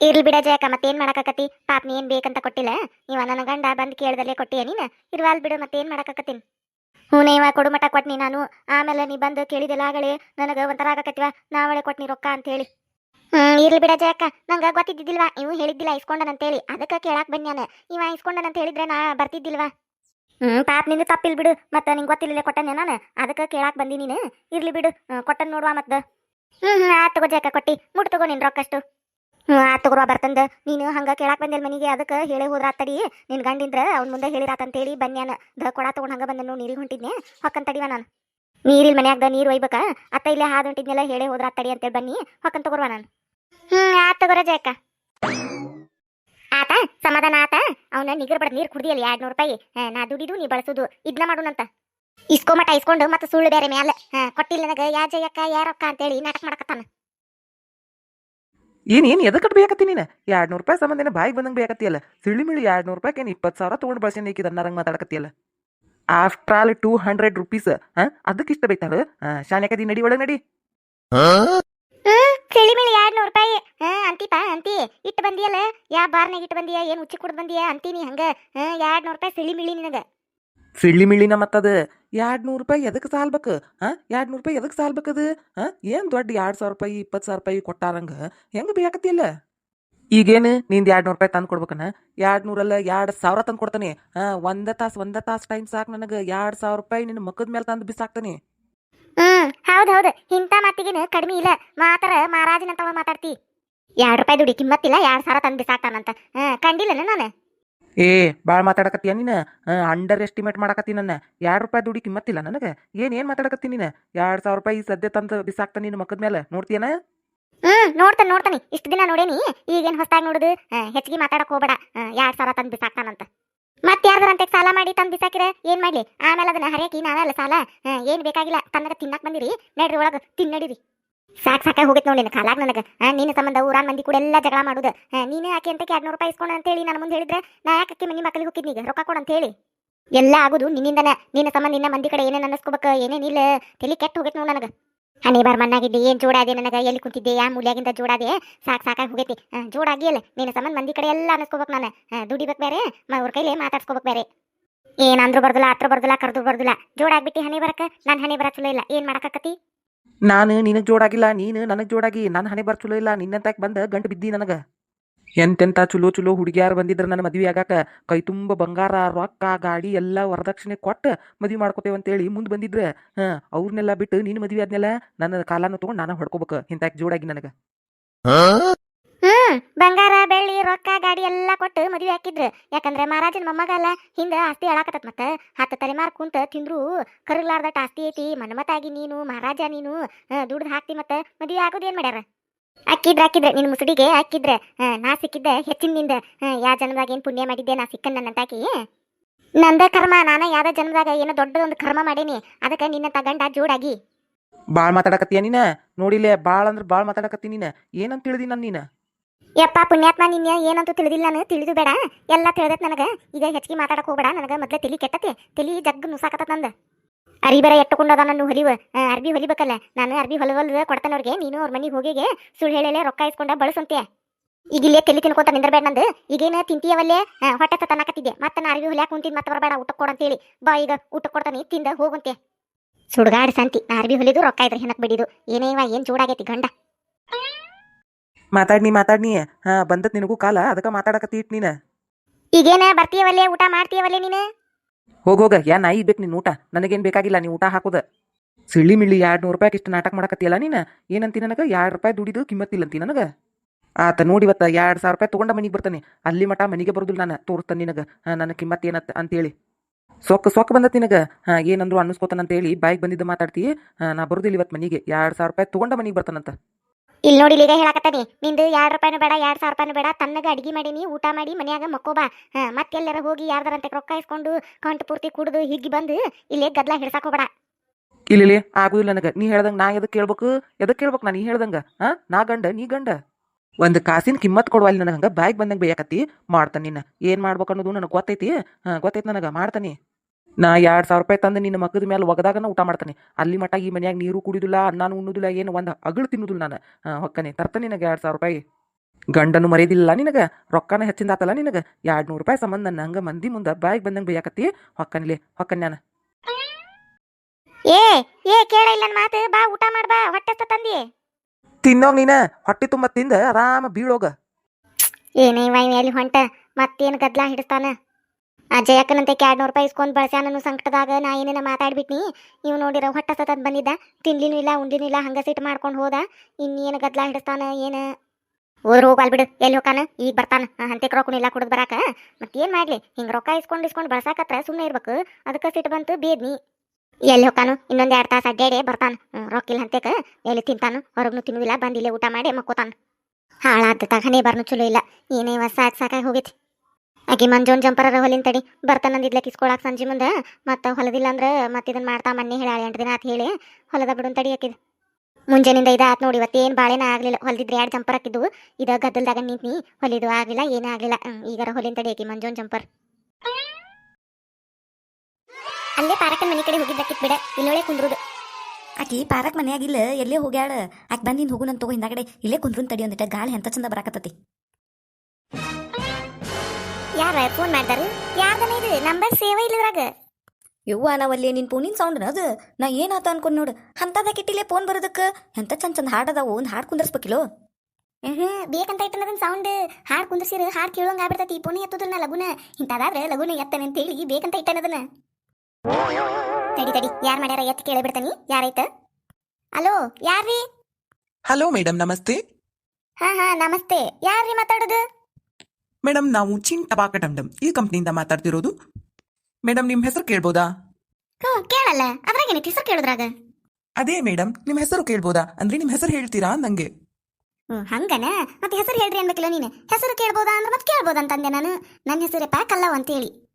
ಇರ್ಲಿ ಬಿಡ ಜಯಕ ಮತ್ತೇನ್ ಮಾಡಕತ್ತಿ ಪಾಪ, ನೀ ಏನ್ ಬೇಕಂತ ಕೊಟ್ಟಿಲ್ಲ? ಇವ ನನ್ನ ಗಂಡ ಬಂದ್ ಕೇಳ್ದಲ್ಲೇ ಕೊಟ್ಟಿಯ ನೀನ? ಇರ್ವಾಲ್ ಬಿಡು ಮತ್ತೇನ್ ಮಾಡಕತ್ತೀನಿ ಹೂನೇ ಇವ ಕೊಡು ಮಟ ಕೊಟ್ನಿ ನಾನು. ಆಮೇಲೆ ನೀ ಬಂದು ಕೇಳಿದಿಲ್ಲ ಆಗಲೇ ನನಗ ಒಂಥರ ಆಗಕತ್ತಿವ? ನಾವಳೆ ಕೊಟ್ನಿ ರೊಕ್ಕ ಅಂತ ಹೇಳಿ ಹ್ಮ್ ಇರ್ಲಿ ಬಿಡ ಜಯಕ್ಕ. ನಂಗ ಗೊತ್ತಿದ್ದಿಲ್ವಾ ಇವ್ ಹೇಳಿದ್ದಿಲ್ಲ ಇಸ್ಕೊಂಡನಂತೇಳಿ ಅದಕ್ಕ ಕೇಳಾಕ್ ಬನ್ಯಾನ ಇವ ಇಸ್ಕೊಂಡನಂತ ಹೇಳಿದ್ರೆ ನಾ ಬರ್ತಿದ್ದಿಲ್ವಾ? ಹ್ಮ್ ಪಾಪ, ನಿಂದು ತಪ್ಪಿಲ್ ಬಿಡು. ಮತ್ತ ನಿಂಗೆ ಗೊತ್ತಿಲ್ಲ ಕೊಟ್ಟನೆ ನಾನು. ಅದಕ್ಕ ಕೇಳಾಕ್ ಬಂದಿ ನೀನು. ಇರ್ಲಿ ಬಿಡು. ಕೊಟ್ಟನ್ ನೋಡುವ ಮತ್ತ. ಹ್ಮ್ ಹ್ಮ್ ಆ ತಗೋ ಜಯಕ್ಕ, ಕೊಟ್ಟಿ. ಮುಟ್ ತಗೋ ನಿನ್ ರೊಕ್ಕಷ್ಟು. ಹ್ಮ್, ಆ ತಗೋರುವ ಬರ್ತಂದ. ನೀನು ಹಂಗ ಕೇಳಾಕ ಬಂದಿಲ್ಲ ಮನಿಗೆ, ಅದಕ್ಕೆ ಹೇಳಿ ಹೋದ್ರಾತಡಿ. ನಿನ್ ಗಂಡಿಂದ್ರ ಅವ್ನ ಮುಂದೆ ಹೇಳಿರಾತಂತೇಳಿ ಬನ್ಯಾನ. ದ ಕೊಡ ತಗೊಂಡ್ ಹಂಗ ಬಂದನು, ನೀರಿಗೆ ಹೊಂಟಿದ್ನೆ ಹೊಕ್ಕಂತಡಿವ ನಾನು. ನೀರಿಲ್ ಮನ್ಯಾಗ ನೀರು ಒಯ್ಬೇಕ? ಅತ್ತ ಇಲ್ಲೇ ಹಾದು ಹೊಂಟಿದ್ನೆಲ್ಲ, ಹೇಳಿ ಹೋದ್ರಾತಡಿ ಅಂತೇಳಿ ಬನ್ನಿ. ಹೊಕ್ಕಂತ ತಗೋರುವ ನಾನು. ಹ್ಞೂ ಆತ್ ತಗೋರ ಜಯಕ್ಕ. ಆತ, ಸಮಾಧಾನ ಆತ. ಅವನ ನಿಗರ್ ಬಡ ನೀರು ಕುಡ್ದಿಯಲ್ಲ ಎರಡು ನೂರು ರೂಪಾಯಿ ನಾ ದುಡಿದು ನೀ ಬಳಸುದು. ಇದ್ನ ಮಾಡೋಣಂತ ಇಸ್ಕೊ ಮಟ ಇಸ್ಕೊಂಡು, ಮತ್ತೆ ಸುಳ್ಳು ಬೇರೆ ಮ್ಯಾಲೆ. ಹಾಂ, ಕೊಟ್ಟಿಲ್ಲ ನನಗ. ಯಾ ಜಯಕ್ಕ ರೊಕ್ಕ ಅಂತೇಳಿ ನಾಟಕ ಮಾಡಕತ್ತಾನ. ಏನ್ ಏನ್ ಎದಕ್ಕೆ ಬೇಕತ್ತಿ ನೀನು? ಎರಡು ನೂರು ರೂಪಾಯಿ ಸಂಬಂಧಿನ ಬಾಯಿಗೆ ಬಂದಂಗೆ ಬೇಕತ್ತಿಯಲ್ಲ ಸಿಳಿ ಮಿಳಿ ಎರಡು ನೂರು ರೂಪಾಯಿ ಏನು ಇಪ್ಪತ್ತು ಸಾವಿರ ತೊಗೊಂಡು ಬಳಸಿ ನೀಕಿದ ಅನ್ನರಂಗೆ ಮಾತಾಡಕತ್ತಿಯಲ್ಲ? After all two hundred rupees ಹಾಂ? ಅದಕ್ಕೆ ಇಷ್ಟ ಬೇಕಾದ ಹಾಂ ಶಾನ್ಯಾಕದಿ ನಡಿ ಒಳಗೆ ನಡಿ. ಹ್ಮ್ ತಿಳಿ ಮಿಳಿ ಎರಡ್ ನೂರು ರೂಪಾಯಿ. ಹಾ ಅಂತಿಪ ಅಂತಿ. ಇಟ್ಟು ಬಂದಿಯಲ್ಲ? ಯಾ ಬಾರ್ನಾಗ ಇಟ್ಟು ಬಂದಿಯ? ಏನ್ ಉಚ್ಚಿ ಕುಡ್ದು ಬಂದಿಯ? ಅಂತೀನಿ ಹಂಗ. ಹಾ ಎರಡ್ ನೂರು ರೂಪಾಯಿ ಸಿಳಿ ಮಿಳಿ ನಿನಗ. ಸಿಳ್ಳಿ ಮಿಳಿನ ಮತ್ತದ. ಎರಡು ನೂರು ರೂಪಾಯಿ ಎದಕ್ಕೆ ಸಾಲ್ಬೇಕು? ಹಾಂ ಎರಡು ನೂರು ರೂಪಾಯಿ ಎದಕ್ಕೆ ಸಾಲ್ಬೇಕದು ಹಾಂ ಏನು ದೊಡ್ಡ ಎರಡು ಸಾವಿರ ರೂಪಾಯಿ ಇಪ್ಪತ್ತು ಸಾವಿರ ರೂಪಾಯಿ ಕೊಟ್ಟಾರಂಗ? ಹೆಂಗೆ ಬೇಕತ್ತಿಲ್ಲ ಈಗೇನು ನಿಂದು ಎರಡು ನೂರು ರೂಪಾಯಿ ತಂದು ಕೊಡ್ಬೇಕನ? ಎರಡು ನೂರಲ್ಲ ಎರಡು ಸಾವಿರ ತಂದು ಕೊಡ್ತಾನೆ. ಹಾಂ ಒಂದೇ ತಾಸು ಒಂದೇ ತಾಸು ಟೈಮ್ ಸಾಕು ನನಗೆ. ಎರಡು ಸಾವಿರ ರೂಪಾಯಿ ನಿನ್ನ ಮಕ್ಕದ ಮೇಲೆ ತಂದು ಬಿಸಾಕ್ತಾನೆ. ಹ್ಮ್, ಹೌದು ಹೌದು. ಇಂಥ ಮಾತಿಗಿನ ಕಡಿಮೆ ಇಲ್ಲ. ಮಾತರ ಮಹಾರಾಜನಂತವ ಮಾತಾಡ್ತಿ. ಎರಡ್ ರೂಪಾಯಿ ದುಡಿ ಕಿಮ್ಮತ್ತಿಲ್ಲ, ಎರಡ್ ಸಾವಿರ ತಂದು ಬಿಸಾಕ್ತಾನಂತ. ಹಾ ಕಂಡಿಲ್ಲ ನಾನು? ಏ ಭಾಳ ಮಾತಾಡಕತ್ತೀಯ ನೀನು? ಅಂಡರ್ ಎಸ್ಟಿಮೇಟ್ ಮಾಡಕತ್ತಿ ನನ್ನ. ಎರಡು ರೂಪಾಯಿ ದುಡಿ ಕಿಮ್ಮತ್ತಿಲ್ಲ ನನಗೆ. ಏನ್ ಏನ್ ಮಾತಾಡಕತ್ತೀನಿ ನೀನು? ಎರಡು ಸಾವಿರ ರೂಪಾಯಿ ಸದ್ಯ ತಂದು ಬಿಸಾಕ್ತ ನಿನ್ನ ಮಕ್ಕದ ಮೇಲೆ ನೋಡ್ತೀಯನ? ಹ್ಮ್, ನೋಡ್ತಾನೆ ನೋಡ್ತಾನೆ. ಇಷ್ಟು ದಿನ ನೋಡೇನಿ ಈಗೇನ್ ಹೊಸ್ತಾಗಿ ನೋಡುದು? ಹೆಚ್ಚಿಗೆ ಮಾತಾಡಕ್ ಹೋಗ್ಬೇಡ. ಎರಡ್ ಸಾವಿರ ತಂದು ಬಿಸಾಕ್ತಾನಂತ. ಮತ್ತೆ ಯಾರ್ದಾರಂತೆ ಸಾಲ ಮಾಡಿ ತಂದು ಬಿಸಾಕಿರ ಏನ್ ಮಾಡ್ಲಿ? ಆಮೇಲೆ ಅದನ್ನ ಹರಿಯಾಕಿ ನಾನಲ್ಲ ಸಾಲ? ಏನ್ ಬೇಕಾಗಿಲ್ಲ. ತನ್ನಗ ತಿನ್ನಕ್ ಬಂದಿರಿ. ನಡ್ರಿ ಒಳಗ ತಿನ್ನಡಿರಿ. ಸಾಕ್ ಸಾಕಾಗಿ ಹೋಗಿತ್ ನೋಡಿ ನಿನ್ನ ಕಾಲಾಗ ನನಗೆ. ನಿನ್ನ ಸಂಬಂಧ ಊರಾನ್ ಮಂದಿ ಕೂಡ ಎಲ್ಲ ಜಗಳ ಮಾಡುದು. ನೀನೇ ಯಾಕೆ ಅಂತಕ್ಕೆ ಎರಡ್ನೂರು ರೂಪಾಯಿ ಇಸ್ಕೊಂಡು ಅಂತ ಹೇಳಿ ನನ್ನ ಮುಂದೆ ಹೇಳಿದ್ರೆ ನಾ ಯಾಕೆ ಮನಿ ಮಕ್ಕಳಿಗೆ ಹೋಗಿದ್ನೀಗ ರೊಕ್ಕ ಕೊಡು ಹೇಳಿ ಎಲ್ಲ ಆಗುದು ನಿನ್ನಿಂದನ. ನಿನ್ನ ಸಂಬಂಧ ನಿನ್ನ ಮಂದಿ ಕಡೆ ಏನೇನು ಅನ್ನಿಸ್ಕೋಬೇಕು ಏನೇನಿಲ್ಲ ತಲೆ ಕೆಟ್ಟ ಹೋಗೈತ್ ನೋಡಿ ನನಗ. ಹನಿ ಬಾರ್ ಮಣ್ಣಾಗಿದ್ದೆ ಏನು ಜೋಡಾದೆ ನನಗೆ? ಎಲ್ಲಿ ಕುಂತಿದ್ದೆ? ಯಾ ಮೂಲ್ಯಾಗಿಂದ ಜೋಡಾದೆ? ಸಾಕ್ ಸಾಕಾಗಿ ಹೋಗೈತಿ. ಆ, ಜೋಡಾಗಿ ಅಲ್ಲ ನಿನ್ನ ಸಂಬಂಧ ಮಂದಿ ಕಡೆ ಎಲ್ಲ ಅನ್ನಿಸ್ಕೋಬೇಕು ನಾನು. ದುಡಿಬೇಕು ಬೇರೆ ಅವ್ರ ಕೈಲಿ ಮಾತಾಡ್ಸ್ಕೋಬೇಕು ಬೇರೆ. ಏನಂದ್ರು ಬರ್ದಿಲ್ಲ ಹತ್ರ ಬರ್ದಿಲ್ಲ ಕರ್ದು ಬರ್ದಿಲ್ಲ. ಜೋಡಾಗ್ಬಿಟ್ಟು ಹನಿ ಬರಕ ನನ್ನ ಹನಿ ಬರ ಚಲೋ ಇಲ್ಲ. ಏನು ಮಾಡಕತ್ತಿ ನಾನು ನಿನಗೆ ಜೋಡಾಗಿಲ್ಲ, ನೀನು ನನಗೆ ಜೋಡಾಗಿ ನನ್ನ ಹಣೆ ಬರ್ ಚಲೋ ಇಲ್ಲ, ನಿನ್ನಂತಾಕ್ ಬಂದ ಗಂಟು ಬಿದ್ದಿ ನನಗೆ. ಎಂತೆಂತ ಚಲೋ ಚಲೋ ಹುಡುಗಿಯಾರು ಬಂದಿದ್ರೆ ನನ್ನ ಮದುವೆ ಆಗಾಕ, ಕೈ ತುಂಬ ಬಂಗಾರ, ರೊಕ್ಕ, ಗಾಡಿ ಎಲ್ಲ ವರದಕ್ಷಿಣೆ ಕೊಟ್ಟು ಮದುವೆ ಮಾಡ್ಕೋತೇವೆ ಅಂತೇಳಿ ಮುಂದೆ ಬಂದಿದ್ರೆ. ಹಾಂ ಅವ್ರನ್ನೆಲ್ಲ ಬಿಟ್ಟು ನೀನು ಮದುವೆ ಆದ್ನೆಲ್ಲ ನನ್ನ ಕಾಲನ್ನು ತೊಗೊಂಡು ನಾನು ಹೊಡ್ಕೋಬೇಕು ಇಂತಾಕ್ ಜೋಡಾಗಿ ನನಗೆ. ಬಂಗಾರ ಬೆಳ್ಳಿ ರೊಕ್ಕ ಗಾಡಿ ಎಲ್ಲ ಕೊಟ್ಟು ಮದುವೆ ಹಾಕಿದ್ರು. ಯಾಕಂದ್ರೆ ಮಹಾರಾಜನ ಮೊಮ್ಮಗ ಅಲ್ಲ ಹಿಂದ ಆಸ್ತಿ ಹೇಳಾಕತ್ತತ್ ಮತ್ತ ಹತ್ತು ತಲೆಮಾರ್ ಕುಂತ ತಿಂದ್ರು ಕರಗ್ಲಾರ್ದಟ್ ಆಸ್ತಿ ಐತಿ ಮನ್ಮತಾಗಿ ನೀನು ಮಹಾರಾಜ ನೀನು ದುಡ್ದು ಹಾಕ್ತಿ ಮತ್ತೆ ಮದುವೆ ಆಗೋದು ಏನ್ ಮಾಡ್ಯಾರ? ಅಕ್ಕಿದ್ರೆ ಹಾಕಿದ್ರೆ ನಿನ್ ಮುಸುಡಿಗೆ ಹಾಕಿದ್ರೆ ನಾ ಸಿಕ್ಕಿದ್ದೆ ಹೆಚ್ಚಿನ ನಿಂದ ಆ, ಯಾ ಜನ್ಮದಾಗ ಏನ್ ಪುಣ್ಯ ಮಾಡಿದ್ದೆ ನಾ ಸಿಕ್ಕನ್ ನನ್ನಂತಾಕಿ? ನಂದ ಕರ್ಮ ನಾನ ಯಾವ ಜನ್ಮದಾಗ ಏನೋ ದೊಡ್ಡದೊಂದು ಕರ್ಮ ಮಾಡೇನಿ ಅದಕ್ಕೆ ನಿನ್ನ ತಗಂಡ ಜೋಡಾಗಿ. ಬಾಳ್ ಮಾತಾಡಕತ್ತೀಯ ನೀನ? ನೋಡಿಲೆ ಭಾಳ ಅಂದ್ರೆ ಬಾಳ್ ಮಾತಾಡಕತ್ತಿ ನೀನ? ಏನಂತ ತಿಳಿದಿ ನಾನು ನೀನು? ಯಪ್ಪ, ಪುಣ್ಯಾತ್ಮ ನಿನ್ನ ಏನಂತೂ ತಿಳಿದಿಲ್ಲ ನಾನು, ತಿಳಿದು ಬೇಡ. ಎಲ್ಲ ತಿಳಿದತ್ ನನಗೆ. ಈಗ ಹೆಚ್ಚಿಗೆ ಮಾತಾಡಕ್ಕೆ ಹೋಗ್ಬೇಡ, ನನಗೆ ಮೊದಲೇ ತಲಿ ಕೆಟ್ಟತೆ. ತಲಿ ಜಗ್ ನುಸಾಕತ್ತ ಅರಿ ಅರಿಬರ ಎಟ್ಟುಕೊಂಡದ ನಾನು ಹೊಲಿವ. ಅರ್ಬಿ ಹೊಲಿಬೇಕಲ್ಲ. ನಾನು ಅರ್ಬಿ ಹೊಲವಲ್ದ ಕೊಡ್ತಾನವ್ರಿಗೆ ನೀನು ಅವ್ರ ಮನೆಗೆ ಹೋಗಿಗೆ ಸುಳ್ಳು ಹೇಳಲೆ ರೊಕ್ಕ ಇಸ್ಕೊಂಡ ಬಳಸಂತೆ. ಈಗ ಇಲ್ಲೇ ತಲಿ ತಿನ್ಕೊಂತ ನಿಂದ್ರಬೇಡ ನಂದು. ಈಗೇನು ತಿಂತೀಯವಲ್ಲೇ? ಹೊಟ್ಟೆ ತನ್ನಕತ್ತಿದ್ದೆ ಮತ್ತೆ ನಾ ಅರ್ಬಿ ಹೊಲಿಯಾಕ ಕುಂತಿದ್ ಮತ್ತೆ ಬರಬೇಡ ಊಟ ಕೊಡಂತೇಳಿ ಬಾ ಈಗ ಊಟ ಕೊಡ್ತಾನೆ ತಿಂದ ಹೋಗಂತೆ. ಸುಡ್ಗಾಡ್ ಸಂತಿ ನಾ ಅರ್ಬಿ ಹೊಲಿದು ರೊಕ್ಕ ಇದ್ರೆ ಹೆನಕ್ ಬಿಡಿದು. ಏನೇ ಇವ, ಏನ್ ಚೂಡಾಗೈತಿ ಗಂಡ. ಮಾತಾಡ್ನಿ ಮಾತಾಡ್ನಿ. ಹಾ ಬಂದತ್ ನಿನಗೂ ಕಾಲ ಅದಕ್ಕೆ ಮಾತಾಡಕತ್ತಿ ಇಟ್ ನೀನು. ಈಗೇನ ಬರ್ತೀಯವಲ್ಲೇ ಊಟ ಮಾಡ್ತೀಯವಲ್ಲೇ ನೀನ? ಹೋಗ ಹೋಗ. ಯಾ ನಾಯಿ ಬೇಕು ನಿನ್ನ ಊಟ. ನನಗೇನು ಬೇಕಾಗಿಲ್ಲ ನೀ ಊಟ ಹಾಕೋದ. ಸಿಳ್ಳಿ ಮಿಳ್ಳಿ ಎರಡು ನೂರು ರೂಪಾಯಿ ಇಷ್ಟು ನಾಟಕ ಮಾಡಕತ್ತಿಯಲ್ಲ ನೀನು? ಏನಂತಿ ನನಗೆ? ಎರಡು ರೂಪಾಯಿ ದುಡಿದು ಕಿಮ್ಮತ್ತಿಲ್ಲ ಅಂತಿ ನನಗೆ? ಆತ ನೋಡಿ ಇವತ್ತು ಎರಡು ಸಾವಿರ ರೂಪಾಯಿ ತೊಗೊಂಡ ಮನಿಗೆ ಬರ್ತಾನೆ. ಅಲ್ಲಿ ಮಟ ಮನಿಗೆ ಬರುದಿಲ್ಲ ನಾನು. ತೋರಿಸ್ತಾನೆ ನಿನಗೆ. ನನ್ನ ಕಿಮ್ಮತ್ತು ಏನತ್ತ ಅಂತೇಳಿ. ಸೊಕ್ಕ ಸೊಕ್ಕ ಬಂದತ್ ನಿನಗೆ? ಹಾಂ ಏನಂದ್ರು ಅನ್ನಿಸ್ಕೋತಾನಂತೇಳಿ ಬಾಯಿಗೆ ಬಂದಿದ್ದು ಮಾತಾಡ್ತಿ. ಹಾಂ ನಾ ಬರೋದಿಲ್ಲ ಇವತ್ತು ಮನಿಗೆ. ಎರಡು ಸಾವಿರ ರೂಪಾಯಿ ತೊಗೊಂಡ ಮನಿಗೆ ಬರ್ತಾನಂತ. ಇಲ್ಲಿ ನೋಡಿ ಈಗ ಹೇಳಕತ್ತಾನಿ, ನಿಂದು ಎರಡು ರೂಪಾಯಿನು ಬೇಡ, ಎರಡು ಸಾವಿರ ರೂಪಾಯಿನೂ ಬೇಡ, ತನ್ನಗ ಅಡಿಗೆ ನೀ ಊಟ ಮಾಡಿ ಮನ್ಯಾಗ ಮಕ್ಕೋಬಾ. ಮತ್ತೆ ಎಲ್ಲರ ಹೋಗಿ ಯಾರ್ದಾರಂತೆ ರೊಕ್ಕ ಇಸ್ಕೊಂಡು ಕಂಟು ಪೂರ್ತಿ ಕುಡಿದು ಹಿಗ್ಗಿ ಬಂದು ಇಲ್ಲೇ ಗದ್ಲ ಹಿಡ್ಸಕ್ ಹೋಗ್ಬೇಡ. ಇಲ್ಲಿ ಆಗುದಿಲ್ಲ ನನಗೆ. ನೀ ಹೇಳ್ದಂಗೆ ನಾ ಎದಕ್ಕೆ ಕೇಳ್ಬೇಕು? ಎದಕ್ಕೆ ಕೇಳ್ಬೇಕು ನಾನು ನೀ ಹೇಳ್ದಂಗೆ? ಹಾಂ, ನಾ ಗಂಡ, ನೀ ಗಂಡ? ಒಂದು ಕಾಸಿನ ಕಿಮ್ಮತ್ ಕೊಡುವಲ್ಲಿ ನನಗೆ ಹಂಗೆ ಬಾಯಿಗೆ ಬಂದಂಗೆ ಬೇಯಕತ್ತಿ, ಮಾಡ್ತಾನೆ ನಿನ್ನ ಏನು ಮಾಡ್ಬೇಕು ಅನ್ನೋದು ನನಗೆ ಗೊತ್ತೈತಿ. ಹಾಂ, ಗೊತ್ತೈತಿ ನನಗೆ, ಮಾಡ್ತಾನೆ. ನಾ ಎರಡು ಸಾವಿರ ರೂಪಾಯಿ ತಂದು ನಿನ್ನ ಮಗದ ಮೇಲೆ ಒಗದಾಗನ ಊಟ ಮಾಡ್ತಾನೆ. ಅಲ್ಲಿ ಮಟ್ಟ ಈ ಮನ್ಯಾಗ ನೀರು ಕುಡಿದಿಲ್ಲ ಅನ್ನಾನು ಉಣ್ಣುದಿಲ್ಲ ಏನು ಒಂದು ಅಗಳು ತಿನ್ನುದಿಲ್ಲ ನಾನು. ಹೊಕ್ಕನೆ ತರ್ತಾನೆ ನಿನಗೆ ಎರಡು ಸಾವಿರ ರೂಪಾಯಿ. ಗಂಡನು ಮರೆಯದಿಲ್ಲ ನಿನಗೆ ರೊಕ್ಕನ ಹೆಚ್ಚಿಂದಾತಲ್ಲ ನಿನಗೆ. ಎರಡು ನೂರು ರೂಪಾಯಿ ಸಂಬಂಧ ನನ್ನ ಹಂಗ ಮಂದಿ ಮುಂದೆ ಬಾಯಿಗೆ ಬಂದಂಗೆ ಬೇಯಾಕತ್ತಿ. ಹೊಕ್ಕನೆ ಹೊಕ್ಕನ್ಯಾನ ಏ ಏ ಕೇಳ ಇಲ್ಲ ಮಾತು ಬಾ ಊಟ ಮಾಡ್ ಬಾ ಹೊಟ್ಟೆ ತಂದಿ. ತಿನ್ನೋಗ್ ನೀನ ಹೊಟ್ಟೆ ತುಂಬ ತಿಂದ ಆರಾಮ ಬೀಳೋಗ. ಏನೇ ಇವ ಇವ ಎಲ್ಲಿ ಹೊಂಟ ಮತ್ತೇನು ಗದ್ಲ ಹಿಡಿಸ್ತಾನ? ಆ ಜಯಕ್ಕನಂತೆ ಎರಡು ನೂರು ರೂಪಾಯಿ ಇಸ್ಕೊಂಡ್ ಬಳಸ್ಯಾನನ್ನು ಸಂಕಟದಾಗ ನಾ ಏನೇನ ಮಾತಾಡ್ಬಿಟ್ನಿ. ಇವ್ ನೋಡಿರ ಹೊಟ್ಟ ಸತತ್ ಬಂದಿದ್ದ. ತಿನ್ಲಿನೂ ಇಲ್ಲ, ಉಂಡಿನೂ ಇಲ್ಲ, ಹಂಗ ಸಿಟ್ಟು ಮಾಡ್ಕೊಂಡು ಹೋದ. ಇನ್ನೇನು ಗದ್ಲ ಹಿಡಿಸ್ತಾನ, ಏನು? ಹೋದ್ರೆ ಹೋಗಲ್ ಬಿಡು, ಎಲ್ಲಿ ಹೋಗಾನ ಈಗ ಬರ್ತಾನ. ಹಂತೆಕ್ ರೊಕ್ಕ ಇಲ್ಲ ಕುಡದ್ ಬರಾಕ. ಮತ್ತೇನು ಮಾಡ್ಲಿ? ಹಿಂಗ ರೊಕ್ಕ ಇಸ್ಕೊಂಡ್ ಇಸ್ಕೊಂಡ್ ಬಳಸಾಕತ್ರ ಸುಮ್ಮನೆ ಇರ್ಬೇಕು. ಅದಕ್ಕೆ ಸಿಟ್ಟು ಬಂತು, ಬೇದ್ನಿ. ಎಲ್ಲಿ ಹೋಗಾನು ಇನ್ನೊಂದ್ ಎರಡು ತಾಸು ಅಡ್ಡಾಡಿ ಬರ್ತಾನ. ರೊಕ್ಕಿಲ್ಲ ಹಂತೆಕ. ಎಲ್ಲಿ ತಿಂತಾನು? ಹೊರಗ್ನು ತಿನ್ನುವಿಲ್ಲ ಬಂದಿಲ್ಲ ಊಟ ಮಾಡಿ ಮಕ್ಕೋತಾನ. ಹಾಳಾದ ತಗನೇ ಬರ್ನು ಚಲೋ ಇಲ್ಲ. ಏನೇ ಹೊಸ ಸಾಕ್ ಸಾಕಾಗಿ ಹೋಗೈತಿ. ಆಕಿ ಮಂಜೋನ್ ಜಂಪರರ ಹೊಲಿನ ತಡಿ. ಬರ್ತಾನಂದಿದ್ಲ ಕಿಸ್ಕೊಳಕ್ ಸಂಜೆ ಮುಂದೆ. ಮತ್ತೆ ಹೊಲದಿಲ್ಲ ಅಂದ್ರೆ ಮತ್ತೆ ಇದನ್ನ ಮಾಡ್ತಾ ಮಣ್ಣೆ ಹೇಳಿ ಎಂಟು ದಿನ ಆತ್ ಹೇಳಿ ಹೊಲದ ಬಿಡುನ್ ತಡಿ ಹಾಕಿದ್ ಮುಂಜಾನಿಂದ ಇದಾತ್ ನೋಡಿ ಇವತ್ತೇನು ಬಾಳೆನ ಆಗಲಿಲ್ಲ. ಹೊಲದಿದ್ರೆ ಎರಡು ಜಂಪರ್ ಹಾಕಿದ್ವು ಇದ ಗದ್ದಲ್ದಾಗ ನಿಂತ್ನಿ ಹೊಲಿದು ಆಗಲಿಲ್ಲ ಏನೂ ಆಗಲಿಲ್ಲ. ಈಗಾರ ಹೊಲಿನ ತಡಿ ಆಕಿ ಮಂಜೋನ್ ಜಂಪರ್. ಅಲ್ಲೇ ಪಾರಕ್ ಮನೆ ಕಡೆ ಹೋಗಿದ್ದಕ್ಕಿತ್ ಬಿಡ. ಇಲ್ಲೊಳೆ ಕುಂದ್ರುದು. ಆಕಿ ಪಾರಕ್ ಮನೆಯಾಗಿಲ್ಲ ಎಲ್ಲೇ ಹೋಗ್ಯಾಳ. ಆಕೆ ಬಂದಿನ ಹೋಗು ತಗೋ ಹಿಂದಾಗಡೆ. ಇಲ್ಲೇ ಕುಂದ್ರನ್ ತಡಿ ಒಂದಿಟ ಗಾಳಿ ಎಂತ ಚಂದ ಬರಾಕತ್ತತಿ. ಯಾರ ಫೋನ್ ಮಾಡ್ದಾರು? ಯಾರ್ದನ ಇದು? ನಂಬರ್ ಸೇವ ಇಲ್ಲ ಇದ್ರಾಗ ಯವ್ವ ನಾವಲ್ಲಿ ನಿನ್ ಫೋನಿನ ಸೌಂಡ್ ಅದು. ನಾ ಏನಾತ ಅನ್ಕೊಂಡ್ ನೋಡು. ಅಂತದ ಕಿಟ್ಟಿಲೆ ಫೋನ್ ಬರೋದಕ್ಕೆ? ಎಂತ ಚಂದ ಚಂದ ಹಾಡದಾವು ಒಂದು ಹಾಡ್ ಕುಂದರ್ಸ್ಬೇಕಿಲ್ಲೋ? ಹ್ಮ್ ಬೇಕಂತ ಇಟ್ಟನದನ್ ಸೌಂಡ್ ಹಾಡ್ ಕುಂದ್ರಸಿರ ಹಾಡ್ ಕೇಳೋಂಗ ಆಗ್ಬಿಡ್ತೈತಿ. ಈ ಫೋನಿ ಎತ್ತದ್ರ ಲಗುನ. ಇಂತದಾದ್ರೆ ಲಗುನ ಎತ್ತನೆ ಅಂತ ಹೇಳಿ ಬೇಕಂತ ಇಟ್ಟನದನ ತಡಿ ತಡಿ. ಯಾರ್ ಮಾಡ್ಯಾರ ಎತ್ತ ಕೇಳಿ ಬಿಡ್ತಾನಿ ಯಾರೈತ ಅಲೋ ಯಾರ್ರಿ? ಹಲೋ ಮೇಡಮ್ ನಮಸ್ತೆ. ಹಾ ಹಾ ನಮಸ್ತೆ. ಯಾರ್ರಿ ಮಾತಾಡೋದು? ಮೇಡಮ್ ನಾವು ಚಿನ್ ಟಂಡಂ ಈ ಕಂಪ್ನಿಯಿಂದ ಮಾತಾಡ್ತಿರೋದು. ಮೇಡಮ್ ನಿಮ್ಮ ಹೆಸರು ಕೇಳ್ಬೋದಾ? ಕೇಳಲ್ಲ. ಅದ್ರಾಗೆ ಹೆಸರು ಕೇಳಿದ್ರಾಗ? ಅದೇ ಮೇಡಮ್ ನಿಮ್ಮ ಹೆಸರು ಕೇಳ್ಬೋದಾ? ಅಂದ್ರೆ ನಿಮ್ಮ ಹೆಸರು ಹೇಳ್ತೀರಾ ನಂಗೆ? ಹಂಗನ? ಮತ್ತೆ ಹೆಸರು ಹೇಳ್ರಿ ಅನ್ಬೇಕಿಲ್ಲ ನೀನು. ಹೆಸರು ಕೇಳ್ಬೋದಾ ಅಂದ್ರೆ ಮತ್ತೆ ಕೇಳ್ಬೋದಾ ಅಂತಂದೆ ನಾನು. ನನ್ನ ಹೆಸರಪ್ಪ ಅಂತ ಅಂತೇಳಿ.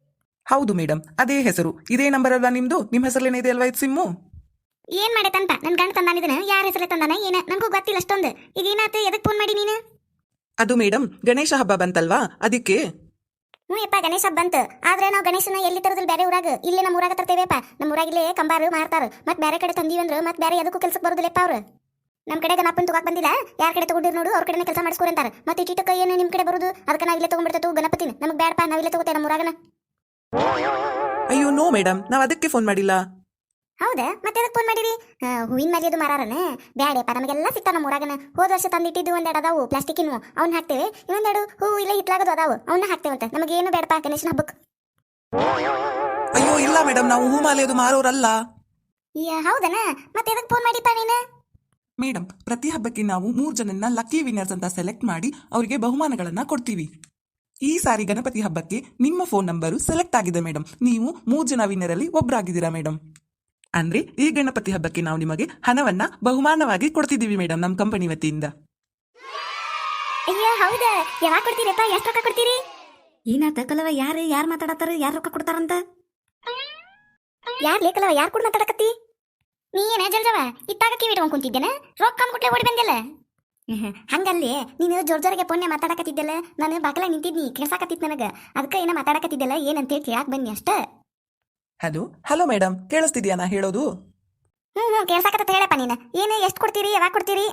ಹೌದು ಮೇಡಮ್ ಅದೇ ಹೆಸರು. ಇದೇ ನಂಬರ್ ಅಲ್ವಾ ನಿಮ್ದು? ನಿಮ್ಮ ಹೆಸರಲ್ಲೇನಿದೆ ಅಲ್ವಾ ಇದು ಸಿಮ್ಮು? ಏನ್ ಮಾಡೈತಂತ ನನ್ ಗಂಡ ತಂದಾನಿದನ ಯಾರ ಹೆಸರೇ ತಂದಾನ? ಏನ? ನನಗೂ ಗೊತ್ತಿಲ್ಲ ಅಷ್ಟೊಂದು. ಈಗ ಏನಾಯ್ತು? ಎದಕ್ ಫೋನ್ ಮಾಡಿ ನೀನು? ಅದು ಮೇಡಮ್ ಗಣೇಶ ಹಬ್ಬ ಬಂತಲ್ವಾ? ಅದಕ್ಕೆ? ಹ್ಞೂ ಯಪ್ಪ ಗಣೇಶ ಹಬ್ಬ ಬಂತು. ಆದ್ರೆ ನಾವು ಗಣೇಶನ ಎಲ್ಲಿ ತರದಿಲ್ಲ ಬೇರೆ ಊರಾಗ? ಇಲ್ಲಿ ನಮ್ಮ ಊರಾಗ ತರ್ತೇವೆಪ್ಪ ನಮ್ಮ ಊರಾಗಿಲ್ಲೇ ಕಂಬಾರು ಮಾರ್ತಾರ. ಮತ್ತೆ ಬೇರೆ ಕಡೆ ತಂದೀವಿ ಅಂದ್ರೆ ಮತ್ತೆ ಬೇರೆ ಅದಕ್ಕೂ ಕೆಲಸಕ್ಕೆ ಬರೋದಿಲ್ಲಪ್ಪ ಅವ್ರು. ನಮ್ಮ ಕಡೆ ಗಣಪನ ತಗೋಕ್ ಬಂದಿಲ್ಲ. ಯಾರ ಕಡೆ ತಗೊಂಡಿರ್ ನೋಡು ಅವ್ರ ಕಡೆ ಕೆಲಸ ಮಾಡಿಸ್ಕೊರಿ ಅಂತಾರೆ. ಮತ್ತೆ ಚೀಟಕ್ಕ ಏನು ನಿಮ್ಮ ಕಡೆ ಬರೋದು? ಅದಕ್ಕೆ ನಾವು ಇಲ್ಲೇ ತಗೊಂಡ್ಬಿಡ್ತೇವೆ ಗಣಪತಿನ. ನಮಗೆ ಬೇಡಪ್ಪ ನಾವು ಇಲ್ಲೇ ತಗೋತೇವೆ ನಮ್ಮ ಊರಾಗನ. ಅಯ್ಯೋ ನೋ ಮೇಡಮ್ ನಾವು ಅದಕ್ಕೆ ಫೋನ್ ಮಾಡಿಲ್ಲ. ಹೌದಾ? ಮತ್ತೆ ಅದಕ್ಕೆ ಫೋನ್ ಮಾಡಿರಿ? ಹೂವಿನ ಮಲ್ಲಿ ಅದು ಮಾರಾರನ. ಬ್ಯಾಡಪ್ಪ ನಮಗೆಲ್ಲ ಸಿಗ್ತಾವ ನಮ್ಮ ಊರಾಗನ. ಹೋದ ವರ್ಷ ತಂದಿಟ್ಟಿದ್ದು ಒಂದೆರಡು ಅದಾವು ಪ್ಲಾಸ್ಟಿಕ್ಕಿನ ಅವ್ನ ಹಾಕ್ತೇವೆ. ಇನ್ನೊಂದೆರಡು ಹೂವು ಇಲ್ಲ ಹಿಟ್ಲಾಗದು ಅದಾವು. ಅವನ್ನ ನಮಗೆ ಏನು ಬೇಡಪ್ಪ ಗಣೇಶನ ಹಬ್ಬಕ್ಕೆ ಅಯ್ಯೋ ಇಲ್ಲ ಮೇಡಮ್ ನಾವು ಹೂ ಮಾಲೆ ಅದು ಮಾರೋರಲ್ಲ. ಹೌದನ? ಮತ್ತೆ ಅದಕ್ಕೆ ಫೋನ್ ಮಾಡಿಪ್ಪ ನೀನು? ಮೇಡಮ್ ಪ್ರತಿ ಹಬ್ಬಕ್ಕೆ ನಾವು ಮೂರು ಜನನ್ನ ಲಕ್ಕಿ ವಿನ್ನರ್ಸ್ ಅಂತ ಸೆಲೆಕ್ಟ್ ಮಾಡಿ ಅವರಿಗೆ ಬಹುಮಾನಗಳನ್ನ ಕೊಡ್ತೀವಿ. ಈ ಸಾರಿ ಗಣಪತಿ ಹಬ್ಬಕ್ಕೆ ನಿಮ್ಮ ಫೋನ್ ನಂಬರು ಸೆಲೆಕ್ಟ್ ಆಗಿದೆ ಮೇಡಮ್ ನೀವು ಮೂರು ಜನ ವಿನ್ನರಲ್ಲಿ ಒಬ್ಬರಾಗಿದ್ದೀರಾ ಮೇಡಮ್ ಅಂದ್ರೆ ಈ ಗಣಪತಿ ಹಬ್ಬಕ್ಕೆ ನಾವು ನಿಮಗೆ ಹಣವನ್ನ ಬಹುಮಾನವಾಗಿ ಕೊಡ್ತಿದ್ದೀವಿ ಮೇಡಮ್ ನಮ್ಮ ಕಂಪನಿ ವತಿಯಿಂದ. ಅಯ್ಯ ಹೌದಾ? ಯಾವಾಗ ಕೊಡ್ತೀರಪ್ಪ? ಎಷ್ಟು ರೊಕ್ಕ ಕೊಡ್ತೀರಿ? ಏನಾತ ಕಲವ ಯಾರು ಯಾರು ಮಾತಾಡತ್ತಾರ? ಯಾರು ರೊಕ್ಕ ಕೊಡ್ತಾರಂತ? ಯಾರ್ ಲೇಕಲವ ಯಾರ್ ಕೂಡ ಮಾತಾಡಕತ್ತಿ? ನೀ ಏನ ಜಲ್ಜವ ಇತ್ತಾಗ ಕಿವಿ ಇಟ್ಕೊಂಡ್ ಕುಂತಿದ್ದೇನ? ರೊಕ್ಕ ಅಂದ್ಬಿಟ್ಲೆ ಓಡಿ ಬಂದಿಲ್ಲ? ಹಂಗಲ್ಲಿ ನೀನು ಜೋರ್ ಜೋರಿಗೆ ಪೊನ್ನೆ ಮಾತಾಡಕತ್ತಿದ್ದಲ್ಲ? ನಾನು ಬಾಕಲ ನಿಂತಿದ್ನಿ ಕೇಳ್ಸಾಕತ್ತಿತ್ತು ನನಗ. ಅದಕ್ಕೆ ಏನ ಮಾತಾಡಕತ್ತಿದ್ದಲ್ಲ? ಏನಂತೇಳಿ ಕೇಳಾಕ್ ಬನ್ನಿ ಅಷ್ಟ? ಹಲೋ ಹಲೋ ಮೇಡಮ್ ಕೇಳಿಸ್ತಿದ್ಯಾ ನಾ ಹೇಳೋದು? ಹ್ಮ್ ಹ್ಮ್ ಕೇಳ್ಸಾಕತ್ತ ಹೇಳಪ್ಪ ನೀನು. ಏನು ಎಷ್ಟು ಕೊಡ್ತೀರಿ ಯಾವಾಗ ಕೊಡ್ತೀರಿ?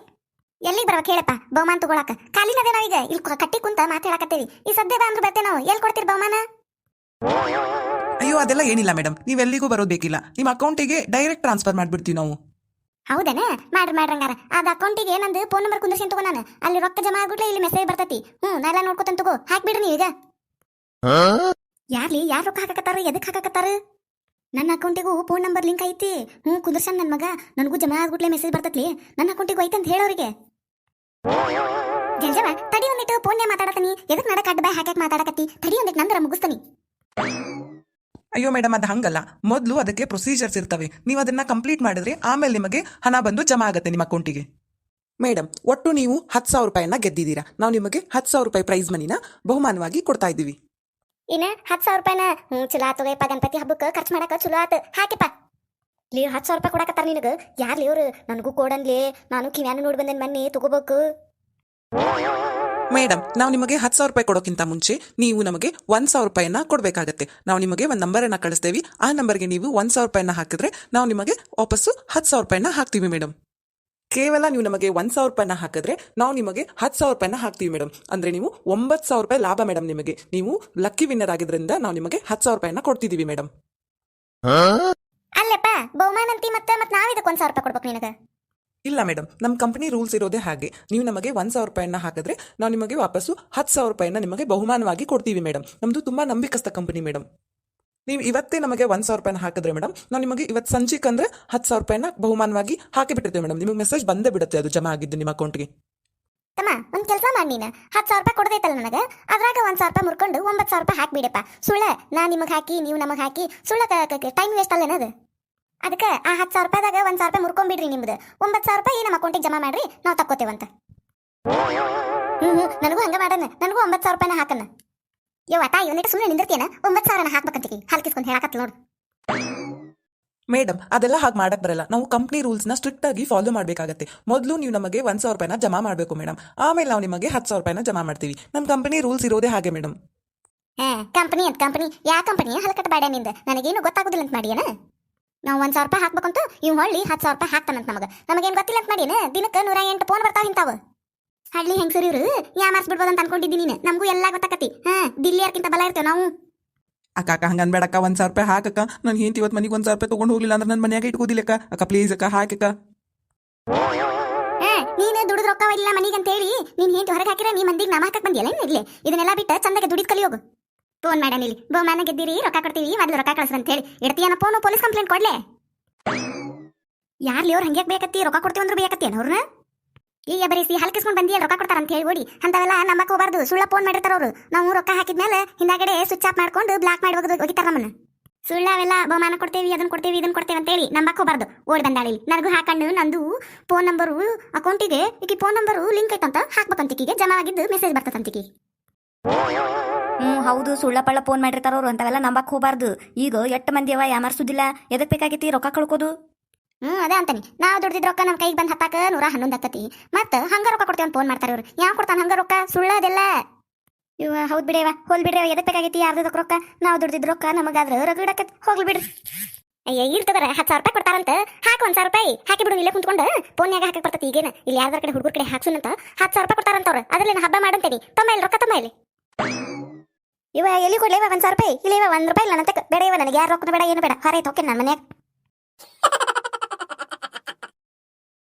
ಎಲ್ಲಿಗೆ ಬರ್ಬೇಕು ಹೇಳಪ್ಪ ಬಹುಮಾನ ತಗೊಳಕ. ಕಾಲಿನದೇ ನಾವೀಗ ಇಲ್ಲಿ ಕಟ್ಟಿ ಕುಂತ ಮಾತಾಡಕತ್ತೀವಿ ಈ ಸದ್ಯದ ಅಂದ್ರೆ ಬರ್ತೇವೆ ನಾವು. ಎಲ್ಲಿ ಕೊಡ್ತೀರಿ ಬಹುಮಾನ? ಅಯ್ಯೋ ಅದೆಲ್ಲ ಏನಿಲ್ಲ ಮೇಡಮ್ ನೀವೆಲ್ಲಿಗೂ ಬರೋದ್ ಬೇಕಿಲ್ಲ. ನಿಮ್ಮ ಅಕೌಂಟಿಗೆ ಡೈರೆಕ್ಟ್ ಟ್ರಾನ್ಸ್ಫರ್ ಮಾಡ್ಬಿಡ್ತೀವಿ ನಾವು. ಹೌದನ? ಮಾಡ್ರಿ ಮಾಡ್ರಿ ಹಂಗಾರ. ಅದ ಅಕೌಂಟಿಗೆ ನಂದು ಫೋನ್ ನಂಬರ್ ಕುಂದರ್ಸಿ ತಗೋ ನಾನು. ಅಲ್ಲಿ ರೊಕ್ಕ ಜಮಾ ಆಗ್ಬಿಟ್ಲೆ ಇಲ್ಲಿ ಮೆಸೇಜ್ ಬರ್ತೈತಿ. ಹ್ಞೂ ನಾ ಎಲ್ಲ ನೋಡ್ಕೊತಂತ ತಗೋ. ಹಾಕ್ಬಿಡ್ರಿ ನೀವೀಗ. ಈಗ ಯಾರ್ಲಿ? ಯಾರು ರೊಕ್ಕ ಹಾಕಕತ್ತಾರ? ಎದಕ್ ಹಾಕಕತ್ತಾರ? ನನ್ನ ಅಕೌಂಟಿಗೂ ಫೋನ್ ನಂಬರ್ ಲಿಂಕ್ ಐತಿ. ಹ್ಞೂ ಕುದುರ್ಸನ್ ನನ್ನ ಮಗ. ನನಗೂ ಜಮಾ ಆಗ್ಬಿಟ್ಲೆ ಮೆಸೇಜ್ ಬರ್ತತ್ಲಿ. ನನ್ನ ಅಕೌಂಟಿಗೂ ಐತೆ ಅಂತ ಹೇಳೋರಿಗೆ. ಜಲ್ಜವ ತಡಿ ಒಂದಿಟ್ಟು ಫೋನ್ನೇ ಮಾತಾಡತನಿ ಎದಕ್ಕೆ ನಡಕ ಅಡ್ಡ ಬಾಯ್ ಹಾಕ್ಯಾಕ ಮಾತಾಡಕತ್ತಿ? ತಡಿ ಒಂದಿಟ್ಟು ನಂದರ ಮುಗಿಸ್ತೀನಿ ಅಯ್ಯೋ ಮೇಡಮ್, ಅದು ಹಂಗಲ್ಲ. ಮೊದಲು ಅದಕ್ಕೆ ಪ್ರೊಸೀಜರ್ಸ್ ಇರ್ತವೆ. ನೀವು ಅದನ್ನ ಕಂಪ್ಲೀಟ್ ಮಾಡಿದ್ರೆ ಆಮೇಲೆ ನಿಮಗೆ ಹಣ ಬಂದು ಜಮಾ ಆಗುತ್ತೆ ನಿಮ್ಮ ಅಕೌಂಟಿಗೆ. ಮೇಡಮ್, ಒಟ್ಟು ನೀವು ಹತ್ತು ಸಾವಿರ ರೂಪಾಯಿನ ಗೆದ್ದಿದ್ದೀರಾ. ನಾವು ನಿಮಗೆ ಹತ್ತು ಸಾವಿರ ರೂಪಾಯಿ ಪ್ರೈಸ್ ಮನಿನ ಬಹುಮಾನವಾಗಿ ಕೊಡ್ತಾ ಇದ್ದೀವಿ. ಇನ್ನ ಹತ್ತು ಸಾವಿರ ರೂಪಾಯಿನ ಹ್ಞೂ ಚಲೋ ಆತೋಗಪ್ಪ ಗಣಪತಿ ಹಬ್ಬಕ್ಕೆ ಖರ್ಚು ಮಾಡಕ ಚಲೋ ಆತು. ಹಾಕಿಪ್ಪ. ಲೇ, ಹತ್ತು ಸಾವಿರ ರೂಪಾಯಿ ಕೊಡಕತ್ತಾರ ನಿನಗೆ? ಲೇ ಇವ್ರು? ನನಗೂ ಕೊಡನ್ಲಿ ನಾನು ಕಿವ್ಯಾನು ನೋಡಿ ಬಂದೇನ್ ಮನ್ನಿ, ತಗೋಬೇಕು. ಮೇಡಮ್ ನಾವು ನಿಮಗೆ ಹತ್ತು ಸಾವಿರ ರೂಪಾಯಿ ಕೊಡೋಕ್ಕಿಂತ ಮುಂಚೆ ನೀವು ನಮಗೆ ಒಂದು ಸಾವಿರ ರೂಪಾಯಿನ ಕೊಡಬೇಕಾಗತ್ತೆ. ನಾವು ನಿಮಗೆ ಒಂದು ನಂಬರನ್ನು ಕಳಿಸ್ತೇವೆ. ಆ ನಂಬರ್ಗೆ ನೀವು ಒಂದು ಸಾವಿರ ರೂಪಾಯಿನ ಹಾಕಿದ್ರೆ ನಾವು ನಿಮಗೆ ವಾಪಸ್ಸು ಹತ್ತು ಸಾವಿರ ರೂಪಾಯಿನ ಹಾಕ್ತೀವಿ ಮೇಡಮ್ ಕೇವಲ ನೀವು ನಮಗೆ ಒಂದ್ ಸಾವಿರ ರೂಪಾಯಿನ ಹಾಕಿದ್ರೆ ನಾವು ನಿಮಗೆ ಹತ್ತು ಸಾವಿರ ರೂಪಾಯಿನ ಹಾಕ್ತೀವಿ ಮೇಡಮ್ ಅಂದ್ರೆ ನೀವು ಒಂಬತ್ತು ಸಾವಿರ ರೂಪಾಯಿ ಲಾಭ ಮೇಡಮ್ ನಿಮಗೆ. ನೀವು ಲಕ್ಕಿ ವಿನ್ನರ್ ಆಗಿದ್ರಿಂದ ನಾವು ನಿಮಗೆ ಹತ್ತು ಸಾವಿರ ರೂಪಾಯಿನ ಕೊಡ್ತಿದೀವಿ ಮೇಡಮ್ ಅಲ್ಲಪ್ಪ ಬಹುಮಾನ ಅಂತಿ ಮತ್ತೆ ಮತ್ತೆ ನಾವು ಇದಕ್ಕೆ ಒಂದು ಸಾವಿರ ರೂಪಾಯಿ ಕೊಡ್ಬೇಕು ನಿನಗೆ? ಇಲ್ಲ ಮೇಡಮ್ ನಮ್ಮ ಕಂಪನಿ ರೂಲ್ಸ್ ಇರೋದೇ ಹಾಗೆ. ನೀವು ನಮಗೆ ಒಂದ್ ಸಾವಿರ ರೂಪಾಯಿನ ಹಾಕಿದ್ರೆ ನಾವು ನಿಮಗೆ ವಾಪಸ್ಸು ಹತ್ತು ಸಾವಿರ ರೂಪಾಯಿನ ನಿಮಗೆ ಬಹುಮಾನವಾಗಿ ಕೊಡ್ತೀವಿ ಮೇಡಮ್ ನಮ್ಮದು ತುಂಬಾ ನಂಬಿಕಸ್ಥ ಕಂಪನಿ ಮೇಡಮ್ ನೀವು ಇವತ್ತೇ ನಮಗೆ ಒಂದು ಸಾವಿರ ರೂಪಾಯಿನ ಹಾಕಿದ್ರೆ ಮೇಡಮ್. ನಾವು ನಿಮಗೆ ಇವತ್ತು ಸಂಜೆಗೆ ಅಂದರೆ ಹತ್ತು ಸಾವಿರ ರೂಪಾಯಿನ ಬಹುಮಾನವಾಗಿ ಹಾಕಿ ಬಿಟ್ಟಿರ್ತೀವಿ ಮೇಡಮ್. ನಿಮಗೆ ಮೆಸೇಜ್ ಬಂದೇ ಬಿಡುತ್ತೆ ಅದು ಜಮಾ ಆಗಿದ್ದು ನಿಮ್ಮ ಅಕೌಂಟ್ಗೆ ತಮ್ಮ, ಒಂದು ಕೆಲಸ ಮಾಡಿ ನೀನು. ಹತ್ತು ಸಾವಿರ ರೂಪಾಯಿ ಕೊಡದೈತಲ್ಲ ನನಗೆ. ಅದ್ರಾಗ ಒಂದು ಸಾವಿರ ರೂಪಾಯಿ ಮುರ್ಕೊಂಡು ಒಂಬತ್ತು ಸಾವಿರ ರೂಪಾಯಿ ಹಾಕಿಬಿಡಪ್ಪ ಸುಳ್ಳ, ನಾ ನಿಮಗೆ ಹಾಕಿ, ನೀವು ನಮಗೆ ಹಾಕಿ, ಸುಳ್ಳ ಟೈಮ್ ವೇಸ್ಟ್ ಅಲ್ಲೇನದು ಅದಕ್ಕೆ ಆ ಹತ್ತು ಸಾವಿರ ರೂಪಾಯಿದಾಗ ಒಂದು ಸಾವಿರ ರೂಪಾಯಿ ಮುರ್ಕೊಂಬಿಡ್ರಿ ನಿಮ್ದು. ಒಂಬತ್ತು ಸಾವಿರ ರೂಪಾಯಿ ನಮ್ಮ ಅಕೌಂಟಿಗೆ ಜಮಾ ಮಾಡ್ರಿ, ನಾವು ತಕ್ಕೋತೇವಂತ. ಹ್ಞೂ ಹ್ಞೂ ನನಗೂ ಹಂಗೆ ಮಾಡೋಣ. ನನಗೂ ಒಂಬತ್ತು ಸಾವಿರ ರೂಪಾಯಿನ ಹಾಕನ್ನ ಯವ್ವ ತಾಯಿ ಒಂದಿಟ್ಟು ಸುಮ್ಮನೆ ನಿಂದಿರ್ತೀನ ಒಂಬತ್ತು ಸಾವಿರನ ಹಾಕ್ಬೇಕಂತೀವಿ ಹಲ್ಕಿಸ್ಕೊಂಡು ಹೇಳಕತ್ತ ನೋಡು. ಮೇಡಮ್ ಅದೆಲ್ಲ ಹಾಗೆ ಮಾಡಕ್ ಬರಲ್ಲ. ನಾವು ಕಂಪ್ನಿ ರೂಲ್ಸ್ನ ಸ್ಟ್ರಿಕ್ಟ್ ಆಗಿ ಫಾಲೋ ಮಾಡಬೇಕಾಗತ್ತೆ. ಮೊದಲು ನೀವು ನಮಗೆ ಒಂದ್ ಸಾವಿರ ರೂಪಾಯಿನ ಜಮಾ ಮಾಡಬೇಕು ಮೇಡಮ್ ಆಮೇಲೆ ನಾವು ನಿಮಗೆ ಹತ್ತು ಸಾವಿರ ರೂಪಾಯಿನ ಜಮಾ ಮಾಡ್ತೀವಿ. ನಮ್ಮ ಕಂಪನಿ ರೂಲ್ಸ್ ಇರೋದೇ ಹಾಗೆ ಮೇಡಮ್ ಹಾ ಕಂಪನಿ ಅಂತ ಕಂಪನಿ ಯಾ ಕಂಪನಿ ಹಲ್ಕಟ್ ಬಾಡ್ಯ ನಿಂದ. ನನಗೇನು ಗೊತ್ತಾಗೋದಿಲ್ಲ ಅಂತ ಮಾಡ್ಯಾನ? ನಾವು ಒಂದ್ ಸಾವಿರ ರೂಪಾಯಿ ಹಾಕ್ಬೇಕಂತ ಇವ್ ಹೊಳ್ಳಿ ಹತ್ತು ಸಾವಿರ ರೂಪಾಯಿ ಹಾಕ್ತಾನಂತ ನಮಗೆ. ನಮಗೇನು ಗೊತ್ತಿಲ್ಲ ಅಂತ ಮಾಡ್ಯಾನ? ದಿನಕ್ಕೆ ನೂರ ಎಂಟು ಫೋನ್ ಬರ್ತಾವ ಇಂತಾವ ಹಳ್ಳಿ ಹೆಂಗಸರು ಇವರು? ಯಾ ಬಿಡ್ಬೋದು ಅಂತ ಅನ್ಕೊಂಡಿದ್ದೀನಿ ನೀನು. ನಮಗೂ ಎಲ್ಲ ಗೊತ್ತಾಕತಿ. ಹಾ ದಿಲ್ಲಿಯರ್ಕಿಂತ ಬಲ ಇರ್ತೇವೆ ನಾವು. ಅಕ್ಕ ಅಕ್ಕ ಹಂಗೆ ಅನ್ಬೇಡಕ್ಕ ಒಂದು ಸಾವಿರ ರೂಪಾಯಿ ಹಾಕಕ್ಕ. ನಾನು ಹೆಂಡತಿ ಇವತ್ತು ಮನೆಗೆ ಒಂದು ಸಾವಿರ ರೂಪಾಯಿ ತೊಗೊಂಡು ಹೋಗ್ಲಿಲ್ಲ ಅಂದ್ರೆ ನನ್ನ ಮನ್ಯಾಗ ಇಟ್ಕೋದಿಲ್ಲಕ್ಕ ಅಕ್ಕ. ಪ್ಲೀಸ್ ಅಕ್ಕ ಹಾಕಕ್ಕ. ನೀನು ದುಡಿದ ರೊಕ್ಕ ಇಲ್ಲ ಮನಿಗೆ ಅಂತ ಹೇಳಿ ನೀನ್ ಹೆಂಡತಿ ಹೊರಗೆ ಹಾಕಿರ ನೀ ಮಂದಿಗೆ ನಾಮ ಹಾಕಕ್ ಬಂದಿಯಲ್ಲ ಇಲ್ಲಿ ಇದನ್ನೆಲ್ಲ ಬಿಟ್ಟು ಚಂದಕ್ಕೆ ದುಡಿದು ಕಲಿ ಹೋಗು. ಫೋನ್ ಮಾಡಣ ಇಲ್ಲಿ. ಬಹುಮಾನ ಗೆದ್ದಿರಿ ರೊಕ್ಕ ಕೊಡ್ತೀವಿ ಮೊದಲು ರೊಕ್ಕ ಕಳ್ಸ್ರಿ ಅಂತ ಹೇಳಿ ಇಡ್ತೀಯನ ಫೋನು ಪೊಲೀಸ್ ಕಂಪ್ಲೇಂಟ್ ಕೊಡ್ಲೆ. ಯಾರ್ಲಿ ಅವ್ರು ಹಂಗ್ಯಾಕ್ ಬೇಕತ್ತಿ? ರೊಕ್ಕ ಕೊಡ್ತೀವಿ ಅಂದ್ರೆ ಬೇಕತ್ತಿ ಅವ್ರನ್ನ ಈಗ ಬರೀಸಿ ಹಲ್ಕಿಸ್ಕೊಂಡು ಬಂದಿ ರೊಕ್ಕ ಕೊಡ್ತಾರ ಅಂತ ಹೇಳಿ ಓಡಿ ಅಂತವೆಲ್ಲ ನಮ್ಮಕ್ಕ ಹೋಗ್ಬಾರ್ದು ಸುಳ್ಳ ಫೋನ್ ಮಾಡಿರ್ತಾರ ಅವರು. ನಾವು ರೊಕ್ಕ ಹಾಕಿದ್ಮೇಲೆ ಹಿಂದಾಗಡೆ ಸ್ವಿಚ್ ಆಫ್ ಮಾಡ್ಕೊಂಡು ಬ್ಲಾಕ್ ಮಾಡಿ ಹೋಗೋದು ಹೋಗಿತಾರ ನಮ್ಮನ್ನ. ಸುಳ್ಳ ಅವೆಲ್ಲ ಬಹುಮಾನ ಕೊಡ್ತೇವಿ ಅದನ್ನ ಕೊಡ್ತೇವಿ ಇದನ್ನ ಕೊಡ್ತೇವೆ ಅಂತ ಹೇಳಿ ನಂಬಕ್ ಹೋಗ್ಬಾರ್ದು ಓಡಿ ಬಂದಾಳಿ ನನಗೂ ಹಾಕೊಂಡು, ನಂದು ಫೋನ್ ನಂಬರು ಅಕೌಂಟಿಗೆ ಈಗ ಫೋನ್ ನಂಬರು ಲಿಂಕ್ ಐತಂತ ಹಾಕ್ಬೇಕಂತಿಕಿಗೆ ಜಮಾ ಆಗಿದ್ದು ಮೆಸೇಜ್ ಬರ್ತದಂತಿಕಿ ಹ್ಞೂ, ಹೌದು, ಸುಳ್ಳ ಪಳ್ಳ ಫೋನ್ ಮಾಡಿರ್ತಾರ ಅವ್ರು ಅಂತವೆಲ್ಲ ನಂಬಕ್ ಹೋಗ್ಬಾರ್ದು ಈಗ ಎಷ್ಟು ಮಂದಿ ಅವ, ಯಾಮಾರ್ಸುದಿಲ್ಲ? ಎದಕ್ಕೆ ಬೇಕಾಗೈತಿ ರೊಕ್ಕ ಕಳ್ಕೋದು? ಹ್ಞೂ ಅದೇ ಅಂತಾನೆ. ನಾವು ದುಡ್ದಿದ್ ರೊಕ್ಕ ನಮ್ಮ ಕೈಗೆ ಬಂದು ಹತ್ತಾಕ ನೂರ ಹನ್ನೊಂದು ಆಕತಿ. ಮತ್ತೆ ಹಂಗ ರೊಕ್ಕ ಕೊಡ್ತೀವಿ ಅಂತ ಫೋನ್ ಮಾಡ್ತಾರೆ ಇವ್ರು. ಯಾವ ಕೊಡ್ತಾನೆ ಹಂಗ ರೊಕ್ಕ? ಸುಳ್ಳ ಅದೆಲ್ಲ ಇವ, ಹೌದ್ ಬಿಡೇವ ಹೋಲ್ ಬಿಡ್ರಿ ಎದಕ್ಕೆ ಬೇಕಾಗೈತಿ ರೊಕ್ಕ? ನಾವು ದುಡ್ದಿದ್ ರೊಕ್ಕ ನಮಗಾದ್ರ ರಗಡಕತ್ ಹೋಗ್ಲಿ ಬಿಡ್ರಿ. ಅಯ್ಯ ಇರ್ತದರ ಹತ್ತು ಸಾವಿರ ರೂಪಾಯಿ ಕೊಡ್ತಾರಂತ. ಹಾಕು ಒಂದ್ ಸಾವಿರ ರೂಪಾಯಿ. ಹಾಕಿ ಬಿಡು, ಇಲ್ಲೇ ಕುಂತ್ಕೊಂಡು ಫೋನ್ಯಾಗ ಹಾಕಿ ಬರ್ತೈತಿ ಈಗೇನ. ಇಲ್ಲಿ ಯಾರ್ದಾರ ಕಡೆ ಹುಡುಗರ ಕಡೆ ಹಾಕ್ಸುನಂತ ಹತ್ತು ಸಾವಿರ ರೂಪಾಯಿ ಕೊಡ್ತಾರಂತವ್ರು ಅದ್ರಲ್ಲಿ ಹಬ್ಬ ಮಾಡಂತೇನಿ. ತಮ್ಮ ಇಲ್ಲಿ ರೊಕ್ಕ, ತಮ್ಮ ಇಲ್ಲಿ ಇವ, ಎಲ್ಲಿ ಕೊಡ್ಲೇವ ಒಂದ್ ಸಾವಿರ ರೂಪಾಯಿ? ಇಲ್ಲಿ ಇವ, ಒಂದ್ ರೂಪಾಯಿ ಇಲ್ಲ ನನ್ನ ಬೇಡ ಇವ, ನನಗೆ ಯಾರು ರೊಕ್ಕ ಬೇಡ, ಏನು ಬೇಡ. ಹೊರೈತೆ ಹೋಕೆ ನನ್ನ ಮನ್ಯಾಗ.